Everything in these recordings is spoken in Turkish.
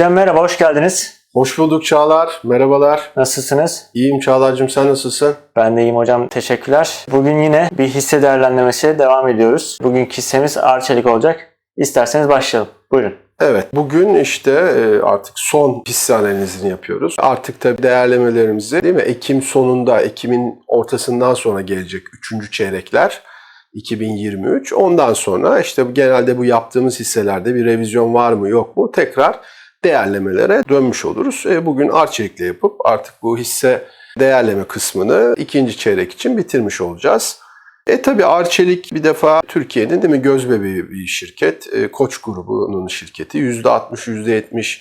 Hocam merhaba, hoş geldiniz. Hoş bulduk Çağlar. Merhabalar. Nasılsınız? İyiyim Çağlar'cığım sen nasılsın? Ben de iyiyim hocam, teşekkürler. Bugün yine bir hisse değerlendirmesiyle devam ediyoruz. Bugünkü hissemiz Arçelik olacak. İsterseniz başlayalım. Buyurun. Evet bugün işte e, artık son hisse analizini yapıyoruz. Artık tabii değerlemelerimizi değil mi Ekim sonunda, Ekim'in ortasından sonra gelecek 3. çeyrekler 2023. Ondan sonra işte genelde bu yaptığımız hisselerde bir revizyon var mı yok mu tekrar değerlemelere dönmüş oluruz. E, Bugün Arçelik'le yapıp artık bu hisse değerleme kısmını ikinci çeyrek için bitirmiş olacağız. E tabi Arçelik bir defa Türkiye'nin değil mi göz bebeği bir şirket. E, Koç grubunun şirketi. %60, %70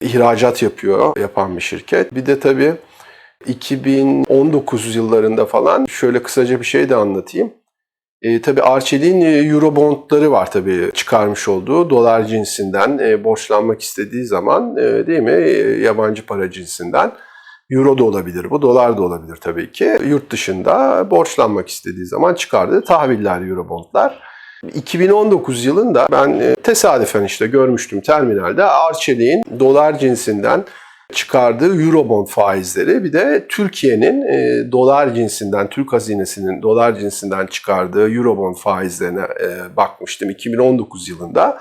ihracat yapıyor, yapan bir şirket. Bir de tabi 2019 yıllarında falan şöyle kısaca bir şey de anlatayım. E, tabii Arçelik'in e, Eurobondları var tabii çıkarmış olduğu dolar cinsinden e, borçlanmak istediği zaman e, değil mi e, yabancı para cinsinden Euro da olabilir bu, dolar da olabilir tabii ki. Yurt dışında borçlanmak istediği zaman çıkardığı tahviller, Eurobondlar. 2019 yılında ben e, tesadüfen işte görmüştüm terminalde Arçelik'in dolar cinsinden çıkardığı Eurobond faizleri bir de Türkiye'nin e, dolar cinsinden, Türk hazinesinin dolar cinsinden çıkardığı Eurobond faizlerine e, bakmıştım 2019 yılında.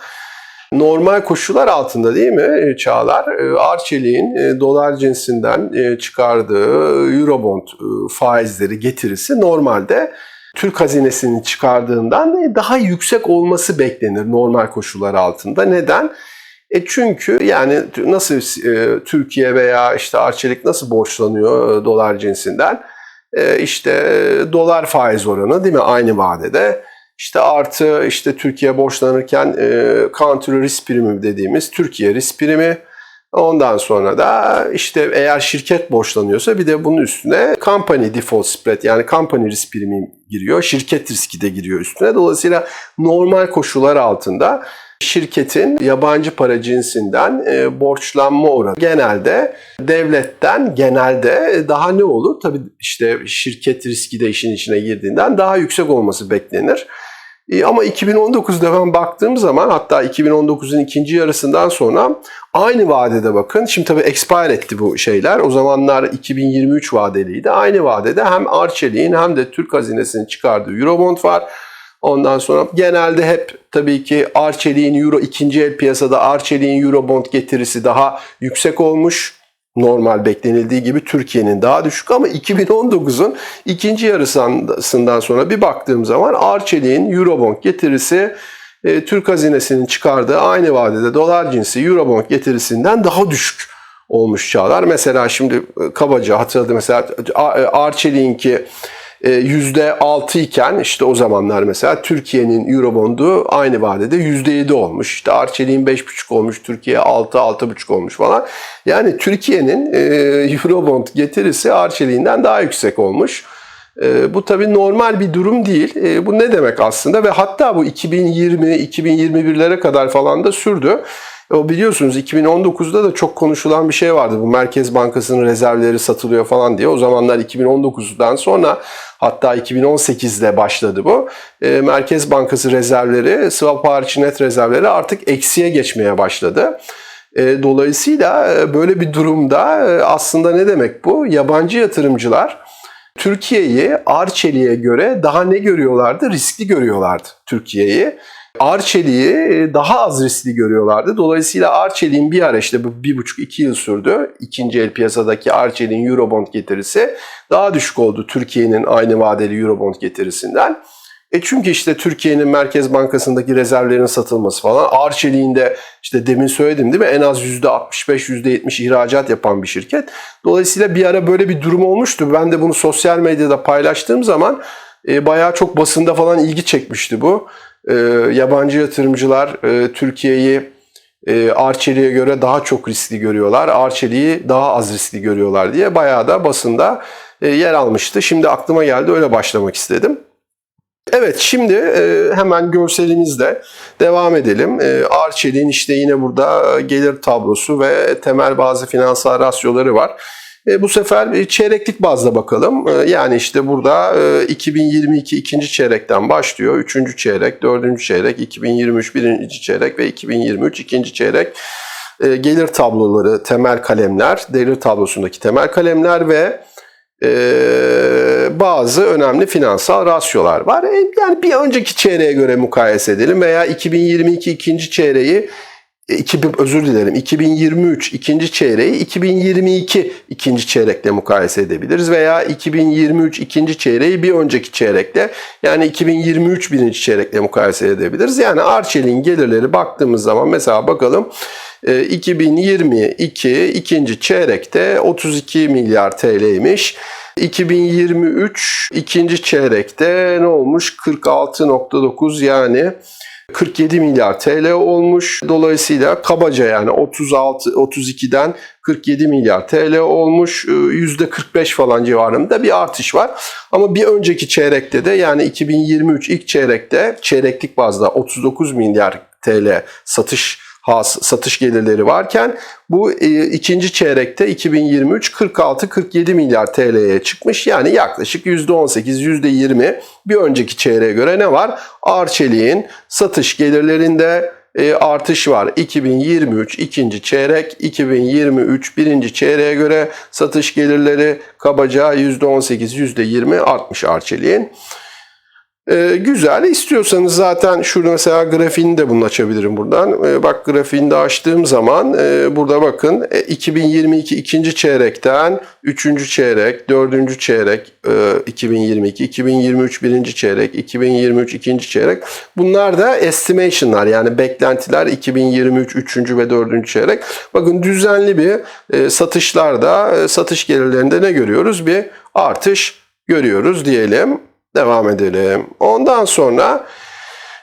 Normal koşullar altında değil mi e, Çağlar? E, Arçelik'in e, dolar cinsinden çıkardığı Eurobond faizleri getirisi normalde Türk hazinesinin çıkardığından daha yüksek olması beklenir normal koşullar altında. Neden? E çünkü yani nasıl e, Türkiye veya işte Arçelik nasıl borçlanıyor e, dolar cinsinden? E, işte e, dolar faiz oranı değil mi aynı vadede? İşte artı işte Türkiye borçlanırken e, counter risk primi dediğimiz Türkiye risk primi. Ondan sonra da işte eğer şirket borçlanıyorsa bir de bunun üstüne company default spread yani company risk primi giriyor. Şirket riski de giriyor üstüne. Dolayısıyla normal koşullar altında şirketin yabancı para cinsinden e, borçlanma oranı genelde devletten genelde daha ne olur? Tabii işte şirket riski de işin içine girdiğinden daha yüksek olması beklenir. E, ama 2019'da ben baktığım zaman hatta 2019'un ikinci yarısından sonra aynı vadede bakın. Şimdi tabii expire etti bu şeyler. O zamanlar 2023 vadeliydi. Aynı vadede hem Arçelik'in hem de Türk hazinesinin çıkardığı Eurobond var. Ondan sonra genelde hep tabii ki Arçelik'in Euro ikinci el piyasada Arçelik'in Eurobond getirisi daha yüksek olmuş. Normal beklenildiği gibi Türkiye'nin daha düşük ama 2019'un ikinci yarısından sonra bir baktığım zaman Arçelik'in Eurobond getirisi e, Türk hazinesinin çıkardığı aynı vadede dolar cinsi Eurobond getirisinden daha düşük olmuş çağlar. Mesela şimdi e, kabaca hatırladım mesela Arçelik'inki %6 iken işte o zamanlar mesela Türkiye'nin Eurobond'u aynı vadede %7 olmuş. İşte Arçelik'in 5,5 olmuş, Türkiye 6, 6,5 olmuş falan. Yani Türkiye'nin e, Eurobond getirisi Arçelik'inden daha yüksek olmuş. E, bu tabii normal bir durum değil. E, bu ne demek aslında? Ve hatta bu 2020-2021'lere kadar falan da sürdü. O biliyorsunuz 2019'da da çok konuşulan bir şey vardı. Bu Merkez Bankası'nın rezervleri satılıyor falan diye. O zamanlar 2019'dan sonra hatta 2018'de başladı bu. E, Merkez Bankası rezervleri, swap hariç net rezervleri artık eksiye geçmeye başladı. E, dolayısıyla e, böyle bir durumda e, aslında ne demek bu? Yabancı yatırımcılar Türkiye'yi Arçelik'e göre daha ne görüyorlardı? Riskli görüyorlardı Türkiye'yi. Arçelik'i daha az riskli görüyorlardı. Dolayısıyla Arçelik'in bir ara işte bu bir buçuk iki yıl sürdü. İkinci el piyasadaki Arçelik'in Eurobond getirisi daha düşük oldu Türkiye'nin aynı vadeli Eurobond getirisinden. E çünkü işte Türkiye'nin Merkez Bankası'ndaki rezervlerin satılması falan. Arçelik'in de işte demin söyledim değil mi en az %65-%70 ihracat yapan bir şirket. Dolayısıyla bir ara böyle bir durum olmuştu. Ben de bunu sosyal medyada paylaştığım zaman e, bayağı çok basında falan ilgi çekmişti bu e, yabancı yatırımcılar e, Türkiye'yi e, Arçelik'e göre daha çok riskli görüyorlar. Arçelik'i daha az riskli görüyorlar diye bayağı da basında e, yer almıştı. Şimdi aklıma geldi öyle başlamak istedim. Evet şimdi e, hemen görselimizle devam edelim. E, Arçelik'in işte yine burada gelir tablosu ve temel bazı finansal rasyoları var. E, bu sefer çeyreklik bazda bakalım. E, yani işte burada e, 2022 ikinci çeyrekten başlıyor. Üçüncü çeyrek, dördüncü çeyrek, 2023 birinci çeyrek ve 2023 ikinci çeyrek e, gelir tabloları, temel kalemler, gelir tablosundaki temel kalemler ve e, bazı önemli finansal rasyolar var. E, yani bir önceki çeyreğe göre mukayese edelim veya 2022 ikinci çeyreği e, 2000 özür dilerim 2023 ikinci çeyreği 2022 ikinci çeyrekle mukayese edebiliriz veya 2023 ikinci çeyreği bir önceki çeyrekle yani 2023 birinci çeyrekle mukayese edebiliriz. Yani Arçelik'in gelirleri baktığımız zaman mesela bakalım e, 2022 ikinci çeyrekte 32 milyar TL'ymiş. 2023 ikinci çeyrekte ne olmuş? 46.9 yani 47 milyar TL olmuş. Dolayısıyla kabaca yani 36 32'den 47 milyar TL olmuş. Ee, %45 falan civarında bir artış var. Ama bir önceki çeyrekte de yani 2023 ilk çeyrekte çeyreklik bazda 39 milyar TL satış has satış gelirleri varken bu e, ikinci çeyrekte 2023 46-47 milyar TL'ye çıkmış. Yani yaklaşık %18, %20 bir önceki çeyreğe göre ne var? Arçelik'in satış gelirlerinde e, artış var. 2023 ikinci çeyrek, 2023 birinci çeyreğe göre satış gelirleri kabaca %18, %20 artmış Arçelik'in. Ee, güzel. İstiyorsanız zaten şurada mesela grafiğini de bunu açabilirim buradan. Ee, bak grafiğini de açtığım zaman e, burada bakın e, 2022 ikinci çeyrekten üçüncü çeyrek, dördüncü çeyrek e, 2022, 2023 birinci çeyrek, 2023 ikinci çeyrek. Bunlar da estimation'lar yani beklentiler 2023 üçüncü ve dördüncü çeyrek. Bakın düzenli bir e, satışlarda, e, satış gelirlerinde ne görüyoruz? Bir artış görüyoruz diyelim. Devam edelim. Ondan sonra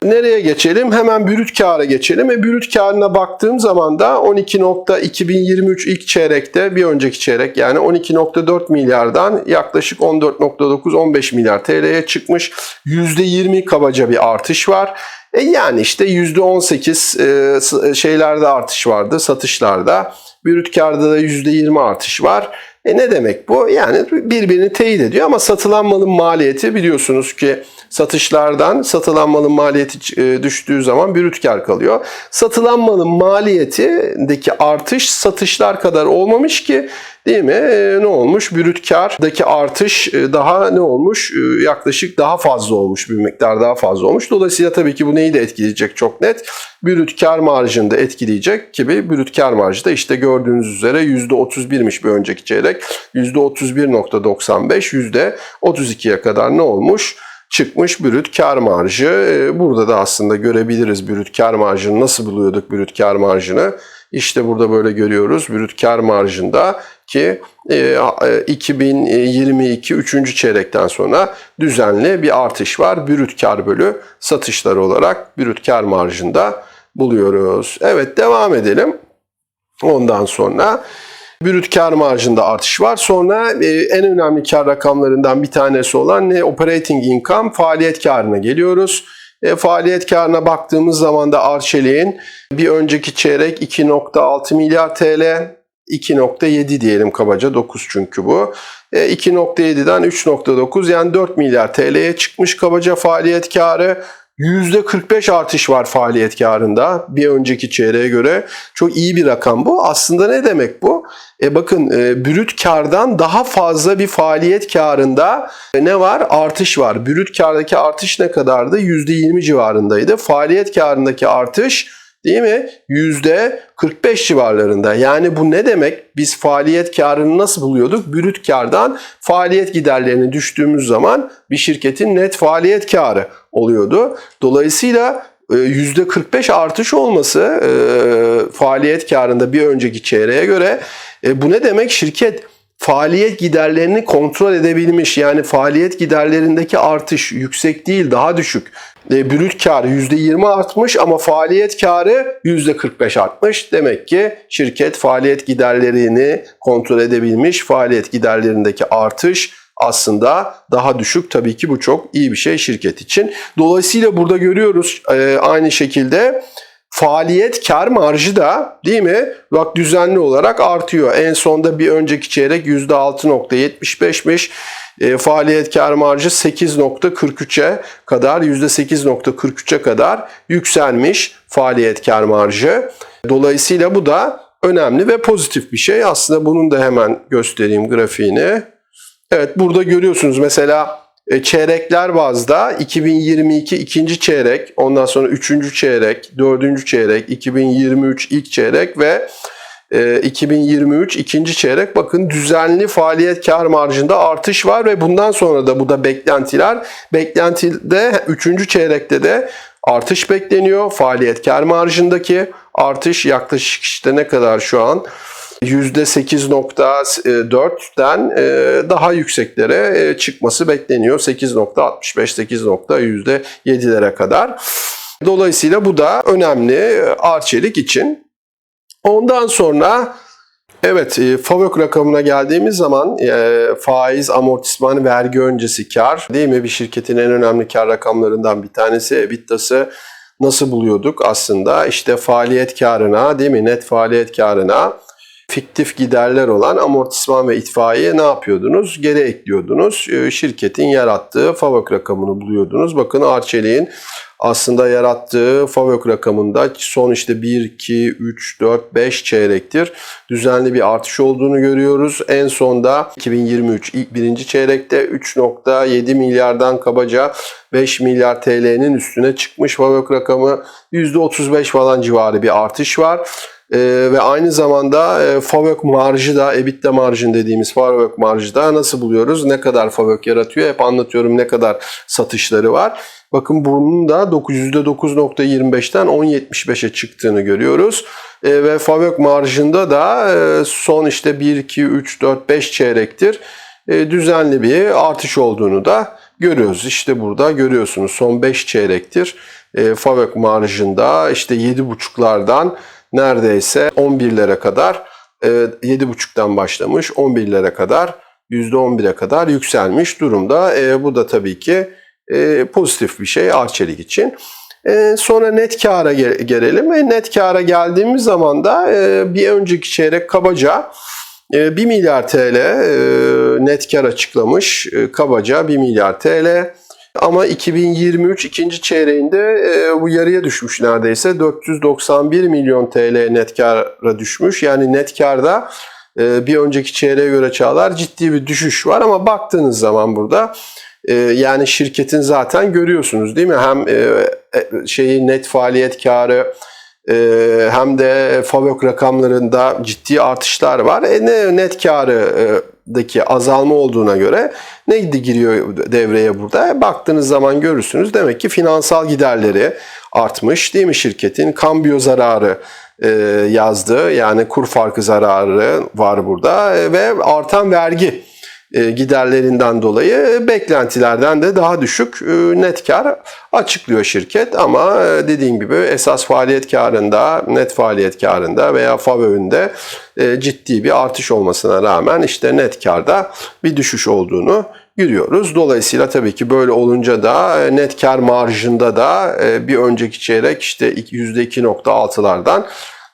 nereye geçelim? Hemen brüt kâra geçelim. E, brüt kârına baktığım zaman da 12.2023 ilk çeyrekte bir önceki çeyrek yani 12.4 milyardan yaklaşık 14.9-15 milyar TL'ye çıkmış. %20 kabaca bir artış var. E yani işte %18 e, şeylerde artış vardı satışlarda. Brüt kârda da %20 artış var. E ne demek bu? Yani birbirini teyit ediyor ama satılan malın maliyeti biliyorsunuz ki satışlardan satılan malın maliyeti e, düştüğü zaman brüt kar kalıyor. Satılan malın maliyetindeki artış satışlar kadar olmamış ki Değil mi? E, ne olmuş? Brüt kardaki artış e, daha ne olmuş? E, yaklaşık daha fazla olmuş. Bir miktar daha fazla olmuş. Dolayısıyla tabii ki bu neyi de etkileyecek çok net. Brüt kar marjını da etkileyecek gibi brüt kar marjı da işte gördüğünüz üzere %31'miş bir önceki çeyrek. %31.95, %32'ye kadar ne olmuş? çıkmış brüt kar marjı. E, Burada da aslında görebiliriz brüt kar marjını. Nasıl buluyorduk brüt kar marjını? İşte burada böyle görüyoruz brüt kar marjında ki e, 2022 3. çeyrekten sonra düzenli bir artış var. Brüt kar bölü satışlar olarak brüt kar marjında buluyoruz. Evet devam edelim. Ondan sonra brüt kar marjında artış var. Sonra e, en önemli kar rakamlarından bir tanesi olan ne? Operating income, faaliyet karına geliyoruz. E, faaliyet karına baktığımız zaman da Arçelik'in bir önceki çeyrek 2.6 milyar TL, 2.7 diyelim kabaca 9 çünkü bu. E, 2.7'den 3.9 yani 4 milyar TL'ye çıkmış kabaca faaliyet karı. %45 artış var faaliyet karında bir önceki çeyreğe göre. Çok iyi bir rakam bu. Aslında ne demek bu? E bakın e, brüt kardan daha fazla bir faaliyet karında e, ne var? Artış var. Brüt kardaki artış ne kadardı? %20 civarındaydı. Faaliyet karındaki artış değil mi? %45 civarlarında. Yani bu ne demek? Biz faaliyet karını nasıl buluyorduk? Brüt kardan faaliyet giderlerini düştüğümüz zaman bir şirketin net faaliyet karı oluyordu. Dolayısıyla %45 artış olması e, faaliyet karında bir önceki çeyreğe göre e, bu ne demek? Şirket faaliyet giderlerini kontrol edebilmiş. Yani faaliyet giderlerindeki artış yüksek değil, daha düşük. E, brüt karı %20 artmış ama faaliyet karı %45 artmış. Demek ki şirket faaliyet giderlerini kontrol edebilmiş. Faaliyet giderlerindeki artış aslında daha düşük. Tabii ki bu çok iyi bir şey şirket için. Dolayısıyla burada görüyoruz e, aynı şekilde faaliyet kar marjı da değil mi? Bak düzenli olarak artıyor. En sonda bir önceki çeyrek %6.75'miş. E, faaliyet kar marjı 8.43'e kadar %8.43'e kadar yükselmiş faaliyet kar marjı. Dolayısıyla bu da önemli ve pozitif bir şey. Aslında bunun da hemen göstereyim grafiğini. Evet burada görüyorsunuz mesela çeyrekler bazda 2022 ikinci çeyrek, ondan sonra üçüncü çeyrek, dördüncü çeyrek, 2023 ilk çeyrek ve e, 2023 ikinci çeyrek bakın düzenli faaliyet kar marjında artış var ve bundan sonra da bu da beklentiler. Beklentide üçüncü çeyrekte de artış bekleniyor. Faaliyet kar marjındaki artış yaklaşık işte ne kadar şu an? %8.4'den e, daha yükseklere e, çıkması bekleniyor. 8.65, 8.7'lere kadar. Dolayısıyla bu da önemli e, Arçelik için. Ondan sonra evet e, FAVÖK rakamına geldiğimiz zaman faiz, amortisman, vergi öncesi kar değil mi? Bir şirketin en önemli kar rakamlarından bir tanesi EBITDA'sı nasıl buluyorduk aslında? İşte faaliyet karına değil mi? Net faaliyet karına fiktif giderler olan amortisman ve itfaiye ne yapıyordunuz? Geri ekliyordunuz. Ee, Şirketin yarattığı FAVÖK rakamını buluyordunuz. Bakın Arçelik'in aslında yarattığı FAVÖK rakamında son işte 1, 2, 3, 4, 5 çeyrektir. Düzenli bir artış olduğunu görüyoruz. En sonda 2023 ilk birinci çeyrekte 3.7 milyardan kabaca 5 milyar TL'nin üstüne çıkmış FAVÖK rakamı. %35 falan civarı bir artış var. Ee, ve aynı zamanda e, FAVÖK marjı da EBITDA marjın dediğimiz FAVÖK marjı da nasıl buluyoruz? Ne kadar FAVÖK yaratıyor? Hep anlatıyorum ne kadar satışları var. Bakın bunun da %9.25'ten 10.75'e çıktığını görüyoruz. E, ve FAVÖK marjında da e, son işte 1, 2, 3, 4, 5 çeyrektir e, düzenli bir artış olduğunu da görüyoruz. İşte burada görüyorsunuz son 5 çeyrektir e, FAVÖK marjında işte 7.5'lardan neredeyse 11'lere kadar e, 7.5'tan başlamış 11'lere kadar %11'e kadar yükselmiş durumda. E, bu da tabii ki e, pozitif bir şey Arçelik için. E, sonra net kâra ge- gelelim. E, net kâra geldiğimiz zaman da e, bir önceki çeyrek kabaca e, 1 milyar TL e, net kar açıklamış. E, kabaca 1 milyar TL. Ama 2023 ikinci çeyreğinde e, bu yarıya düşmüş neredeyse. 491 milyon TL net kara düşmüş. Yani net karda e, bir önceki çeyreğe göre çağlar ciddi bir düşüş var ama baktığınız zaman burada e, yani şirketin zaten görüyorsunuz değil mi? Hem e, e, şeyi net faaliyet karı e, hem de FAVÖK rakamlarında ciddi artışlar var. E, ne net karıdaki azalma olduğuna göre ne giriyor devreye burada? Baktığınız zaman görürsünüz. Demek ki finansal giderleri artmış değil mi şirketin? Kambiyo zararı e, yazdı. Yani kur farkı zararı var burada E, ve artan vergi giderlerinden dolayı e, beklentilerden de daha düşük e, net kar açıklıyor şirket ama e, dediğim gibi esas faaliyet karında, net faaliyet karında veya FAVÖ'ünde e, ciddi bir artış olmasına rağmen işte net karda bir düşüş olduğunu görüyoruz. Dolayısıyla tabii ki böyle olunca da e, net kar marjında da e, bir önceki çeyrek işte %2.6'lardan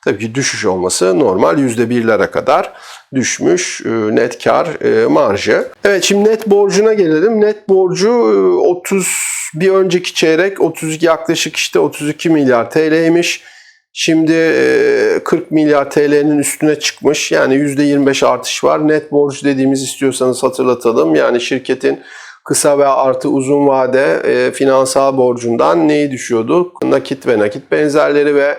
tabii ki düşüş olması normal %1'lere kadar düşmüş e, net kar e, marjı. Evet şimdi net borcuna gelelim. Net borcu e, 30 bir önceki çeyrek 32 yaklaşık işte 32 milyar TL'ymiş. Şimdi e, 40 milyar TL'nin üstüne çıkmış. Yani %25 artış var. Net borç dediğimiz istiyorsanız hatırlatalım. Yani şirketin kısa ve artı uzun vade e, finansal borcundan neyi düşüyordu? Nakit ve nakit benzerleri ve e,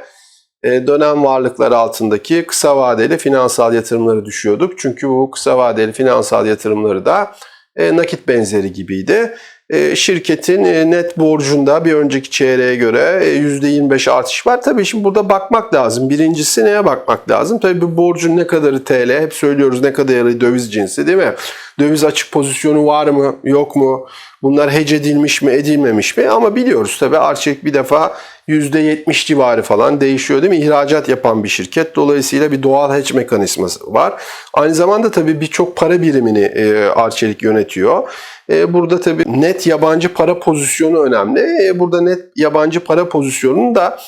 dönem varlıklar altındaki kısa vadeli finansal yatırımları düşüyorduk. Çünkü bu kısa vadeli finansal yatırımları da e, nakit benzeri gibiydi. E, Şirketin e, net borcunda bir önceki çeyreğe göre e, %25 artış var. Tabii şimdi burada bakmak lazım. Birincisi neye bakmak lazım? Tabii bu borcun ne kadarı TL? Hep söylüyoruz ne kadarı döviz cinsi değil mi? Döviz açık pozisyonu var mı? Yok mu? Bunlar hece edilmiş mi? Edilmemiş mi? Ama biliyoruz tabii Arçelik bir defa %70 civarı falan değişiyor değil mi? İhracat yapan bir şirket. Dolayısıyla bir doğal hedge mekanizması var. Aynı zamanda tabii birçok para birimini e, Arçelik yönetiyor. E, burada tabii net yabancı para pozisyonu önemli. E, burada net yabancı para pozisyonunu da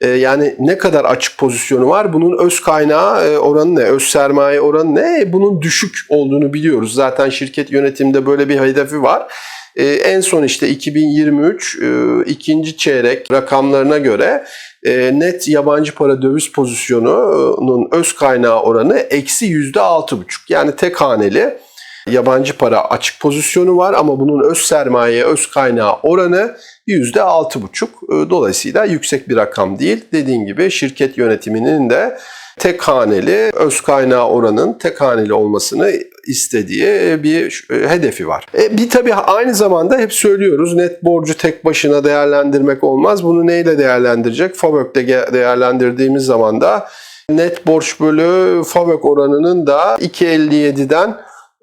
e, yani ne kadar açık pozisyonu var? Bunun öz kaynağı e, oranı ne? Öz sermaye oranı ne? E, Bunun düşük olduğunu biliyoruz. Zaten şirket yönetiminde böyle bir hedefi var. E, en son işte 2023 e, ikinci çeyrek rakamlarına göre e, net yabancı para döviz pozisyonunun öz kaynağı oranı eksi yüzde altı buçuk. Yani tek haneli yabancı para açık pozisyonu var ama bunun öz sermaye, öz kaynağı oranı yüzde altı buçuk. E, Dolayısıyla yüksek bir rakam değil. Dediğim gibi şirket yönetiminin de tek haneli öz kaynağı oranın tek haneli olmasını istediği bir e, hedefi var. E, bir tabii aynı zamanda hep söylüyoruz net borcu tek başına değerlendirmek olmaz. Bunu neyle değerlendirecek? FAVÖK'te ge- değerlendirdiğimiz zaman da net borç bölü FAVÖK oranının da 2.57'den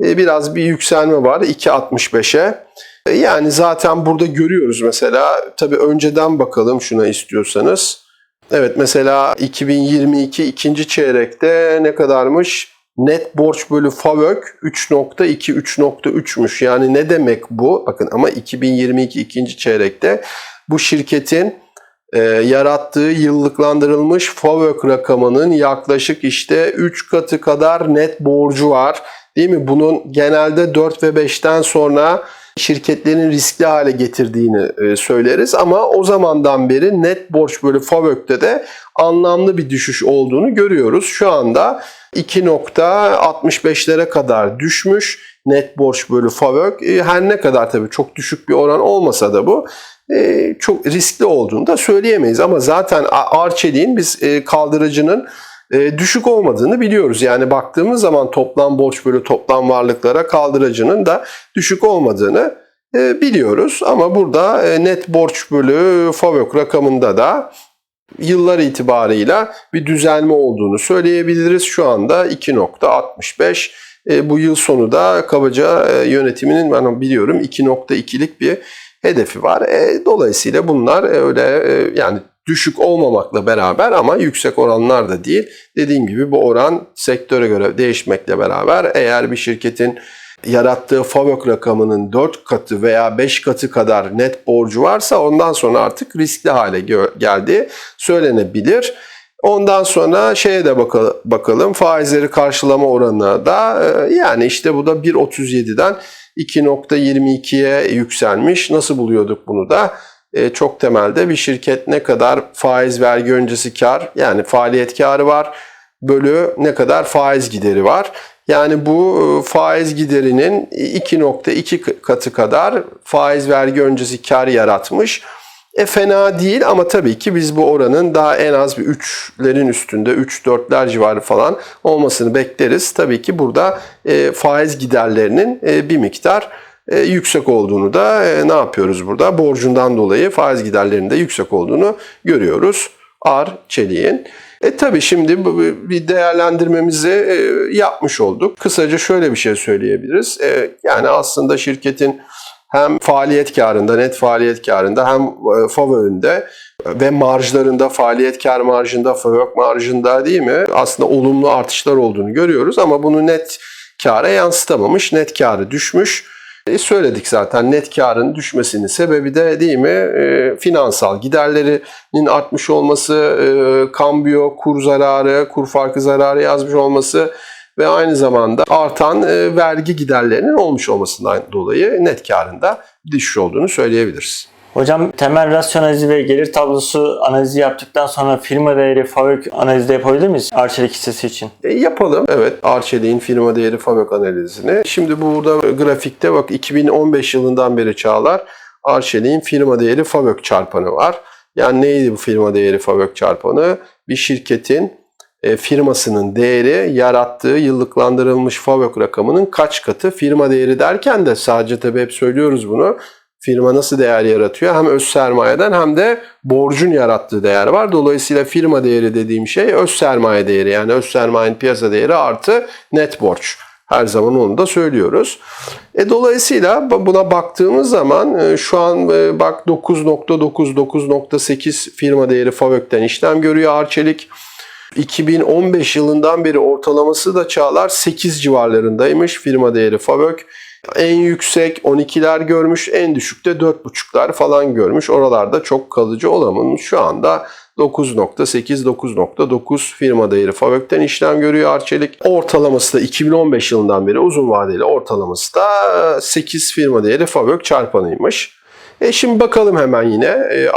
e, biraz bir yükselme var 2.65'e. E, Yani zaten burada görüyoruz mesela tabii önceden bakalım şuna istiyorsanız. Evet mesela 2022 ikinci çeyrekte ne kadarmış? Net borç bölü FAVÖK 3.2 3.3'müş. Yani ne demek bu? Bakın ama 2022 ikinci çeyrekte bu şirketin e, yarattığı yıllıklandırılmış FAVÖK rakamının yaklaşık işte 3 katı kadar net borcu var. Değil mi? Bunun genelde 4 ve 5'ten sonra şirketlerin riskli hale getirdiğini e, söyleriz ama o zamandan beri net borç bölü FAVÖK'te de anlamlı bir düşüş olduğunu görüyoruz. Şu anda 2.65'lere kadar düşmüş net borç bölü FAVÖK. E, Her ne kadar tabii çok düşük bir oran olmasa da bu e, çok riskli olduğunu da söyleyemeyiz. Ama zaten Arçelik'in biz kaldırıcının e, düşük olmadığını biliyoruz. Yani baktığımız zaman toplam borç bölü toplam varlıklara kaldırıcının da düşük olmadığını e, biliyoruz. Ama burada e, net borç bölü FAVÖK rakamında da yıllar itibarıyla bir düzelme olduğunu söyleyebiliriz. Şu anda 2.65 e, bu yıl sonu da kabaca e, yönetiminin ben biliyorum 2.2'lik bir hedefi var. E, dolayısıyla bunlar öyle e, yani düşük olmamakla beraber ama yüksek oranlar da değil. Dediğim gibi bu oran sektöre göre değişmekle beraber eğer bir şirketin yarattığı FAVÖK rakamının 4 katı veya 5 katı kadar net borcu varsa ondan sonra artık riskli hale geldiği söylenebilir. Ondan sonra şeye de baka- bakalım faizleri karşılama oranına da e, yani işte bu da 1.37'den 2.22'ye yükselmiş. Nasıl buluyorduk bunu da? E, çok temelde bir şirket ne kadar faiz vergi öncesi kar yani faaliyet karı var bölü ne kadar faiz gideri var. Yani bu e, faiz giderinin 2.2 katı kadar faiz vergi öncesi kar yaratmış. E fena değil ama tabii ki biz bu oranın daha en az bir 3'lerin üstünde 3-4'ler civarı falan olmasını bekleriz. Tabii ki burada e, faiz giderlerinin e, bir miktar e, yüksek olduğunu da e, ne yapıyoruz burada? Borcundan dolayı faiz giderlerinin de yüksek olduğunu görüyoruz. Ar Çelik'in. E tabii şimdi bir değerlendirmemizi e, yapmış olduk. Kısaca şöyle bir şey söyleyebiliriz. E, yani aslında şirketin hem faaliyet karında, net faaliyet karında hem e, FAVÖ'nde ve marjlarında, faaliyet kar marjında, FAVÖK marjında değil mi? Aslında olumlu artışlar olduğunu görüyoruz ama bunu net kâra yansıtamamış. Net karı düşmüş. E, söyledik zaten net karın düşmesinin sebebi de değil mi e, finansal giderlerinin artmış olması, e, kambiyo kur zararı, kur farkı zararı yazmış olması ve aynı zamanda artan e, vergi giderlerinin olmuş olmasından dolayı net karında düşüş olduğunu söyleyebiliriz. Hocam temel rasyonalizi ve gelir tablosu analizi yaptıktan sonra firma değeri FAVÖK analizi de yapabilir miyiz Arçelik hissesi için? E, yapalım. Evet, Arçelik'in firma değeri FAVÖK analizini. Şimdi burada grafikte bak 2015 yılından beri Çağlar Arçelik'in firma değeri FAVÖK çarpanı var. Yani neydi bu firma değeri FAVÖK çarpanı? Bir şirketin firmasının değeri yarattığı yıllıklandırılmış FAVÖK rakamının kaç katı? Firma değeri derken de sadece tabii hep söylüyoruz bunu. Firma nasıl değer yaratıyor? Hem öz sermayeden hem de borcun yarattığı değer var. Dolayısıyla firma değeri dediğim şey öz sermaye değeri. Yani öz sermayenin piyasa değeri artı net borç. Her zaman onu da söylüyoruz. E, dolayısıyla buna baktığımız zaman e, şu an e, bak 9.9 9.8 firma değeri FAVÖK'ten işlem görüyor Arçelik. 2015 yılından beri ortalaması da Çağlar 8 civarlarındaymış firma değeri FAVÖK. En yüksek 12'ler görmüş, en düşükte 4.5'lar falan görmüş. Oralarda çok kalıcı olamamış. Şu anda 9.8, 9.9 firma değeri FAVÖK'ten işlem görüyor Arçelik. Ortalaması da 2015 yılından beri uzun vadeli ortalaması da 8 firma değeri FAVÖK çarpanıymış. E şimdi bakalım hemen yine e,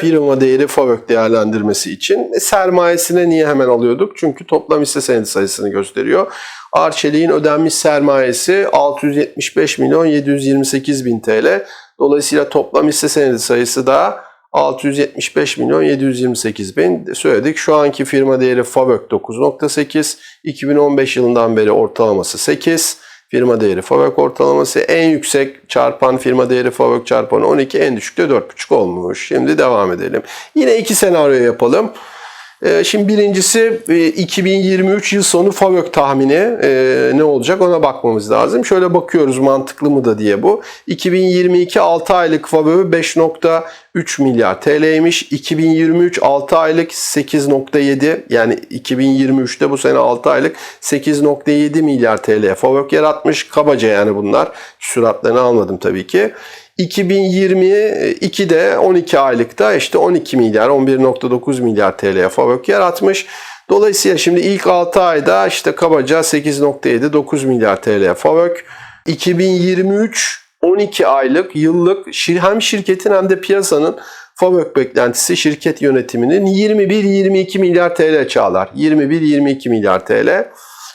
firma değeri FAVÖK değerlendirmesi için. E, sermayesine niye hemen alıyorduk? Çünkü toplam hisse senedi sayısını gösteriyor. Arçelik'in ödenmiş sermayesi 675 milyon 728 bin TL. Dolayısıyla toplam hisse senedi sayısı da 675 milyon 728 bin söyledik. Şu anki firma değeri FAVÖK 9.8. 2015 yılından beri ortalaması 8. Firma değeri FAVÖK ortalaması en yüksek çarpan firma değeri FAVÖK çarpanı 12 en düşük de 4.5 olmuş. Şimdi devam edelim. Yine iki senaryo yapalım. Ee, Şimdi birincisi e, 2023 yıl sonu FAVÖK tahmini e, ne olacak ona bakmamız lazım. Şöyle bakıyoruz mantıklı mı da diye bu. 2022 6 aylık FAVÖK'ü 5.3 milyar TL'ymiş. 2023 6 aylık 8.7 yani 2023'te bu sene 6 aylık 8.7 milyar TL FAVÖK yaratmış. Kabaca yani bunlar. Süratlerini almadım tabii ki. 2022'de 12 aylıkta işte 12 milyar 11.9 milyar TL FAVÖK yaratmış. Dolayısıyla şimdi ilk 6 ayda işte kabaca 8.7 9 milyar TL FAVÖK. 2023 12 aylık yıllık hem şirketin hem de piyasanın FAVÖK beklentisi şirket yönetiminin 21-22 milyar TL çağlar. 21-22 milyar TL.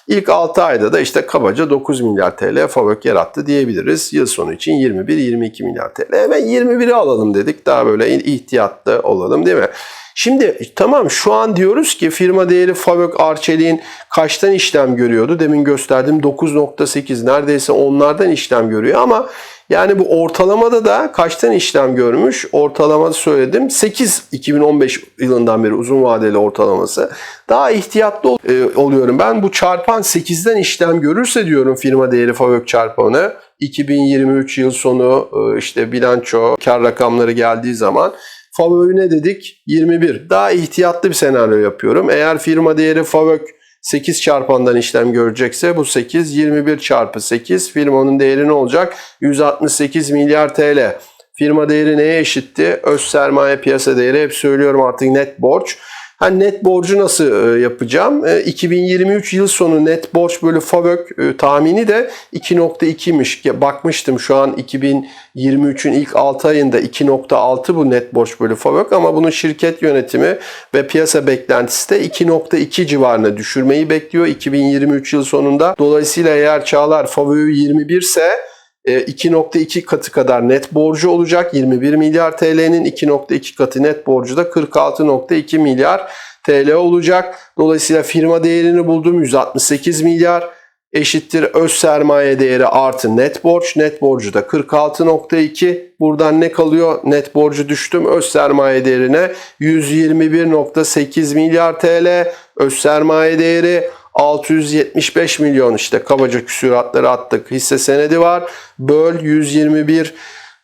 İlk 6 ayda da işte kabaca 9 milyar TL FAVÖK yarattı diyebiliriz. Yıl sonu için 21-22 milyar TL. Hemen 21'i alalım dedik. Daha böyle ihtiyatlı olalım değil mi? Şimdi tamam şu an diyoruz ki firma değeri FAVÖK Arçelik'in kaçtan işlem görüyordu? Demin gösterdim 9.8 neredeyse onlardan işlem görüyor ama yani bu ortalamada da kaçtan işlem görmüş? Ortalamada söyledim 8 2015 yılından beri uzun vadeli ortalaması. Daha ihtiyatlı e, oluyorum ben. Bu çarpan 8'den işlem görürse diyorum firma değeri FAVÖK çarpanı 2023 yıl sonu e, işte bilanço kar rakamları geldiği zaman FAVÖK'ü ne dedik? 21. Daha ihtiyatlı bir senaryo yapıyorum. Eğer firma değeri FAVÖK 8 çarpandan işlem görecekse bu 8 21 çarpı 8 firmanın değeri ne olacak? 168 milyar TL. Firma değeri neye eşitti? Öz sermaye piyasa değeri hep söylüyorum artık net borç. Ha, net borcu nasıl e, yapacağım? E, 2023 yıl sonu net borç bölü FAVÖK e, tahmini de 2.2'miş. Ya, Bakmıştım şu an 2023'ün ilk 6 ayında 2.6 bu net borç bölü FAVÖK ama bunun şirket yönetimi ve piyasa beklentisi de 2.2 civarına düşürmeyi bekliyor 2023 yıl sonunda. Dolayısıyla eğer Çağlar FAVÖK'ü 21 ise e, 2.2 katı kadar net borcu olacak. 21 milyar TL'nin 2.2 katı net borcu da 46.2 milyar TL olacak. Dolayısıyla firma değerini buldum 168 milyar eşittir öz sermaye değeri artı net borç. Net borcu da 46.2. Buradan ne kalıyor? Net borcu düştüm. Öz sermaye değerine 121.8 milyar TL. Öz sermaye değeri 675 milyon işte kabaca küsuratları attık. Hisse senedi var. Böl 121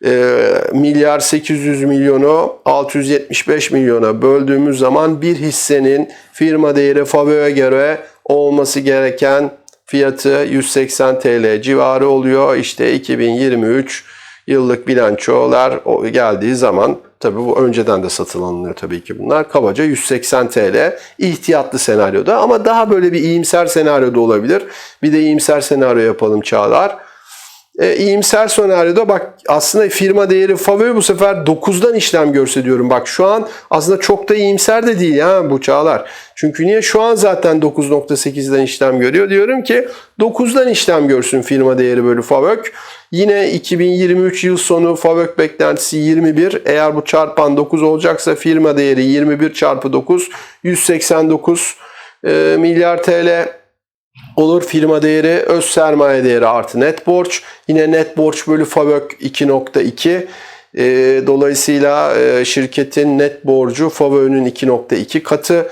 e, milyar 800 milyonu 675 milyona böldüğümüz zaman bir hissenin firma değeri FAVÖ'ye göre olması gereken fiyatı 180 TL civarı oluyor. İşte 2023 yıllık bilançolar geldiği zaman tabii bu önceden de satın tabii ki bunlar. Kabaca 180 TL ihtiyatlı senaryoda ama daha böyle bir iyimser senaryoda olabilir. Bir de iyimser senaryo yapalım Çağlar. E, iyimser senaryoda bak aslında firma değeri favori bu sefer 9'dan işlem görse diyorum. Bak şu an aslında çok da iyimser de değil ya bu çağlar. Çünkü niye şu an zaten 9.8'den işlem görüyor. Diyorum ki 9'dan işlem görsün firma değeri bölü FAVÖK. Yine 2023 yıl sonu FAVÖK beklentisi 21. Eğer bu çarpan 9 olacaksa firma değeri 21 çarpı 9 189 e, milyar TL olur. Firma değeri öz sermaye değeri artı net borç. Yine net borç bölü FAVÖK 2.2. E, dolayısıyla e, şirketin net borcu FAVÖK'ün 2.2 katı.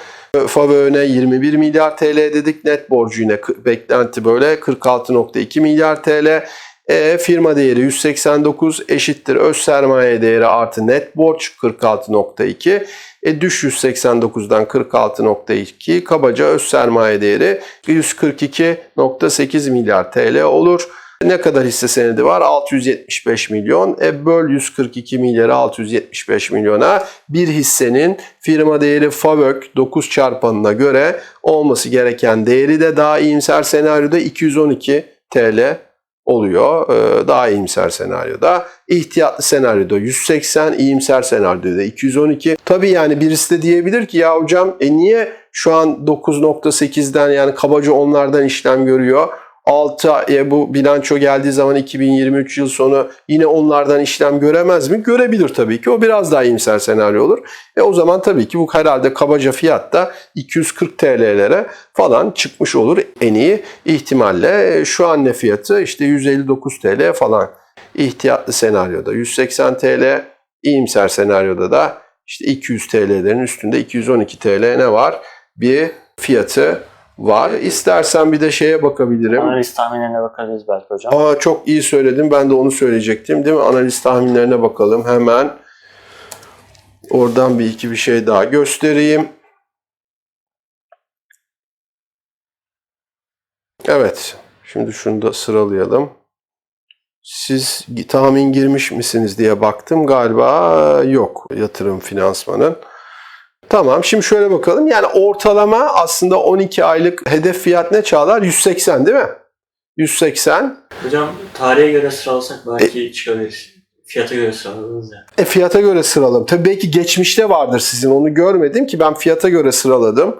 FAVÖK'üne 21 milyar TL dedik. Net borcu yine beklenti böyle 46.2 milyar TL. E, firma değeri 189 eşittir öz sermaye değeri artı net borç 46.2. E, düş 189'dan 46.2 kabaca öz sermaye değeri 142.8 milyar TL olur. Ne kadar hisse senedi var? 675 milyon. E böl 142 milyarı 675 milyona bir hissenin firma değeri FAVÖK 9 çarpanına göre olması gereken değeri de daha iyimser senaryoda 212 TL oluyor. Ee, daha iyimser senaryoda. İhtiyatlı senaryoda 180, iyimser senaryoda 212. Tabii yani birisi de diyebilir ki ya hocam e niye şu an 9.8'den yani kabaca onlardan işlem görüyor? 6 e, bu bilanço geldiği zaman 2023 yıl sonu yine onlardan işlem göremez mi? Görebilir tabii ki. O biraz daha iyimser senaryo olur. E o zaman tabii ki bu herhalde kabaca fiyatta 240 TL'lere falan çıkmış olur en iyi ihtimalle. E, Şu an ne fiyatı? İşte 159 TL falan. İhtiyatlı senaryoda 180 TL, iyimser senaryoda da işte 200 TL'lerin üstünde 212 TL ne var? Bir fiyatı var. İstersen bir de şeye bakabilirim. Analiz tahminlerine bakabiliriz belki hocam. Aa çok iyi söyledin. Ben de onu söyleyecektim. Değil mi? Analiz tahminlerine bakalım hemen. Oradan bir iki bir şey daha göstereyim. Evet. Şimdi şunu da sıralayalım. Siz tahmin girmiş misiniz diye baktım. Galiba yok yatırım finansmanın. Tamam şimdi şöyle bakalım. Yani ortalama aslında 12 aylık hedef fiyat ne Çağlar? 180 değil mi? 180. Hocam tarihe göre sıralasak belki çıkabilir. Fiyata göre sıraladınız ya. E fiyata göre sıraladım. Tabii belki geçmişte vardır sizin onu görmedim ki ben fiyata göre sıraladım.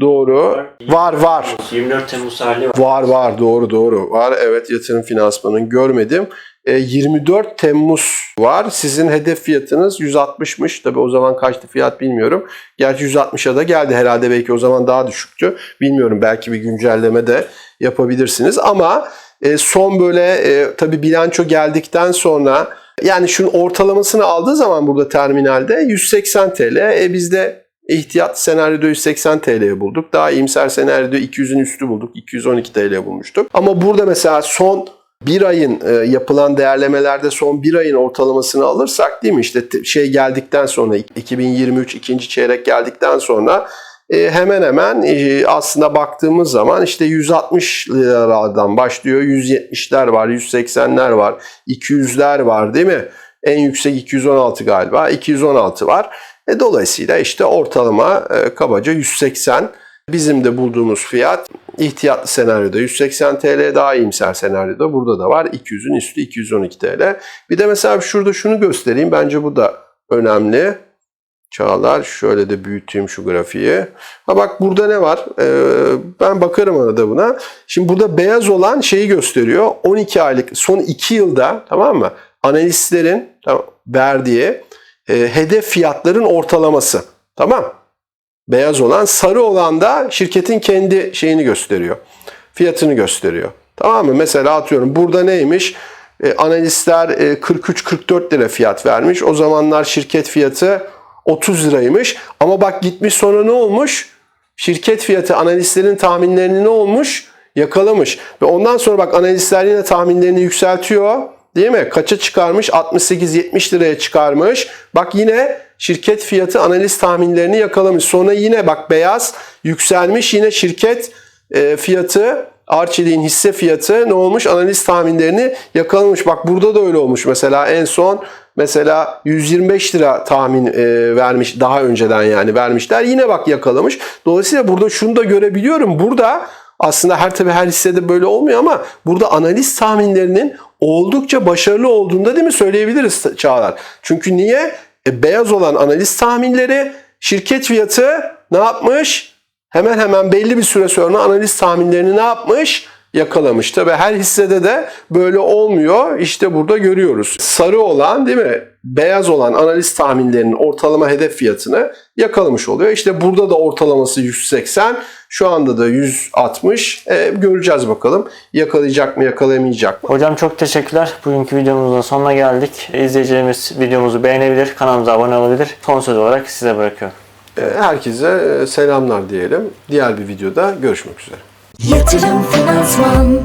Doğru. Var var. 24 Temmuz tarihli var. Var var doğru doğru. Var evet yatırım finansmanın görmedim. E, 24 Temmuz var. Sizin hedef fiyatınız 160'mış. Tabii o zaman kaçtı fiyat bilmiyorum. Gerçi 160'a da geldi herhalde belki o zaman daha düşüktü. Bilmiyorum belki bir güncelleme de yapabilirsiniz. Ama e, son böyle e, tabii bilanço geldikten sonra yani şunun ortalamasını aldığı zaman burada terminalde 180 TL. E biz de ihtiyat senaryoda 180 TL'ye bulduk. Daha iyimser senaryoda 200'ün üstü bulduk. 212 TL bulmuştuk. Ama burada mesela son bir ayın e, yapılan değerlemelerde son bir ayın ortalamasını alırsak değil mi? İşte te- şey geldikten sonra 2023 ikinci çeyrek geldikten sonra e, hemen hemen e, aslında baktığımız zaman işte 160 liralardan başlıyor. 170'ler var, 180'ler var, 200'ler var değil mi? En yüksek 216 galiba. 216 var. E, dolayısıyla işte ortalama e, kabaca 180 bizim de bulduğumuz fiyat ihtiyatlı senaryoda 180 TL daha iyimser senaryoda burada da var 200'ün üstü 212 TL. Bir de mesela şurada şunu göstereyim bence bu da önemli. Çağlar şöyle de büyüteyim şu grafiği. Ha bak burada ne var? Ee, ben bakarım arada buna. Şimdi burada beyaz olan şeyi gösteriyor. 12 aylık son 2 yılda tamam mı? Analistlerin tamam, verdiği e, hedef fiyatların ortalaması. Tamam. Beyaz olan, sarı olan da şirketin kendi şeyini gösteriyor. Fiyatını gösteriyor. Tamam mı? Mesela atıyorum burada neymiş? E, analistler e, 43-44 lira fiyat vermiş. O zamanlar şirket fiyatı 30 liraymış. Ama bak gitmiş sonra ne olmuş? Şirket fiyatı analistlerin tahminlerini ne olmuş? Yakalamış. Ve ondan sonra bak analistler yine tahminlerini yükseltiyor. Değil mi? Kaça çıkarmış? 68-70 liraya çıkarmış. Bak yine şirket fiyatı analiz tahminlerini yakalamış. Sonra yine bak beyaz yükselmiş. Yine şirket e, fiyatı Arçelik'in hisse fiyatı ne olmuş? Analiz tahminlerini yakalamış. Bak burada da öyle olmuş. Mesela en son mesela 125 lira tahmin e, vermiş daha önceden yani vermişler. Yine bak yakalamış. Dolayısıyla burada şunu da görebiliyorum. Burada aslında her tabii her hissede böyle olmuyor ama burada analiz tahminlerinin oldukça başarılı olduğunda değil mi söyleyebiliriz Çağlar. Çünkü niye? E, beyaz olan analiz tahminleri şirket fiyatı ne yapmış? Hemen hemen belli bir süre sonra analiz tahminlerini ne yapmış? Yakalamış. Tabii her hissede de böyle olmuyor. İşte burada görüyoruz. Sarı olan değil mi? Beyaz olan analiz tahminlerinin ortalama hedef fiyatını yakalamış oluyor. İşte burada da ortalaması 180. Şu anda da 160. E, göreceğiz bakalım. Yakalayacak mı yakalayamayacak mı? Hocam çok teşekkürler. Bugünkü videomuzun sonuna geldik. İzleyicilerimiz videomuzu beğenebilir, kanalımıza abone olabilir. Son söz olarak size bırakıyorum. E, herkese e, selamlar diyelim. Diğer bir videoda görüşmek üzere. Yatırım Finansman